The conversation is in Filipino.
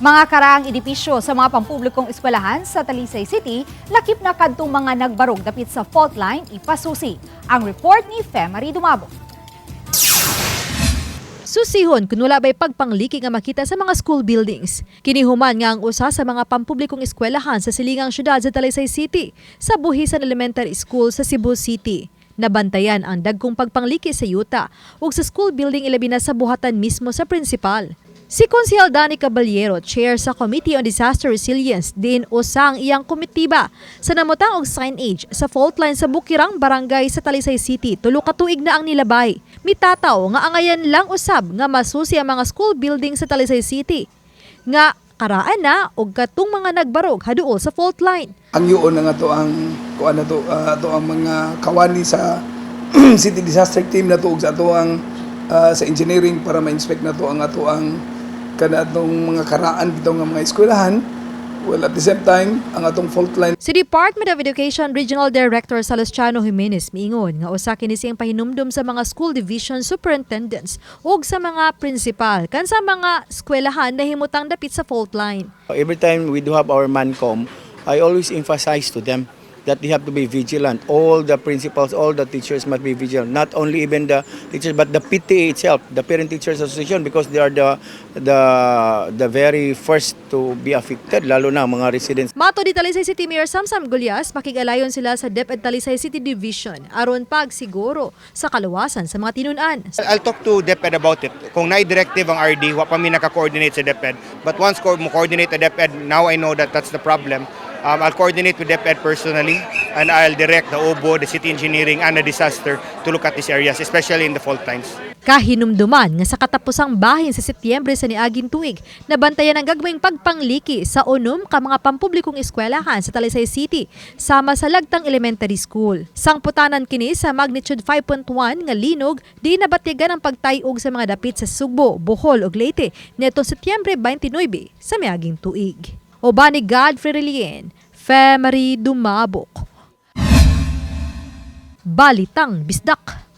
Mga karaang edipisyo sa mga pampublikong eskwelahan sa Talisay City, lakip na kadtong mga nagbarog dapit sa fault line ipasusi. Ang report ni Femari Dumabo. Susihon kung wala ba'y pagpangliki nga makita sa mga school buildings. Kinihuman nga ang usa sa mga pampublikong eskwelahan sa silingang syudad sa Talisay City sa Buhisan Elementary School sa Cebu City. Nabantayan ang dagkong pagpangliki sa yuta ug sa school building ilabi na sa buhatan mismo sa principal. Si Konsehal Dani Caballero, chair sa Committee on Disaster Resilience, din usang iyang komitiba sa namutang og signage sa fault line sa Bukirang Barangay sa Talisay City. Tulo ka tuig na ang nilabay. Mitataw nga angayan lang usab nga masusi ang mga school building sa Talisay City. Nga karaan na og katong mga nagbarog haduol sa fault line. ang yuon na nga to ang kuan na to ah, to ang mga kawani sa city disaster team na to sa ato ang ah, sa engineering para ma-inspect na to ang ato ang kana atong mga karaan bitaw nga mga eskwelahan well at the same time ang atong fault line Si Department of Education Regional Director Salustiano Jimenez miingon nga usa kini siyang pahinumdum sa mga school division superintendents ug sa mga principal kan sa mga eskwelahan na himutang dapit sa fault line. Every time we do have our mancom, I always emphasize to them that they have to be vigilant. All the principals, all the teachers must be vigilant. Not only even the teachers, but the PTA itself, the Parent Teachers Association, because they are the the the very first to be affected, lalo na mga residents. Mato di Talisay City Mayor Samsam Gulyas, makigalayon sila sa DepEd Talisay City Division aron pag siguro sa kaluwasan sa mga tinunan. I'll talk to DepEd about it. Kung na-directive ang RD, wa pa mi naka-coordinate sa DepEd. But once ko mo coordinate sa DepEd, now I know that that's the problem. Um, I'll coordinate with DepEd personally and I'll direct the OBO, the city engineering, and the disaster to look at these areas, especially in the fault times. Kahinumduman nga sa katapusang bahin sa Setyembre sa niaging tuig, nabantayan ang gagmayng pagpangliki sa unom ka mga pampublikong eskwelahan sa Talisay City sama sa Lagtang Elementary School. Sangputanan kini sa magnitude 5.1 nga linog di nabatyagan ang pagtayog sa mga dapit sa Sugbo, Bohol ug Leyte nitong Setyembre 29 sa miaging tuig. Obani Godfrey Relien, Femery Dumabok. Balitang Bisdak.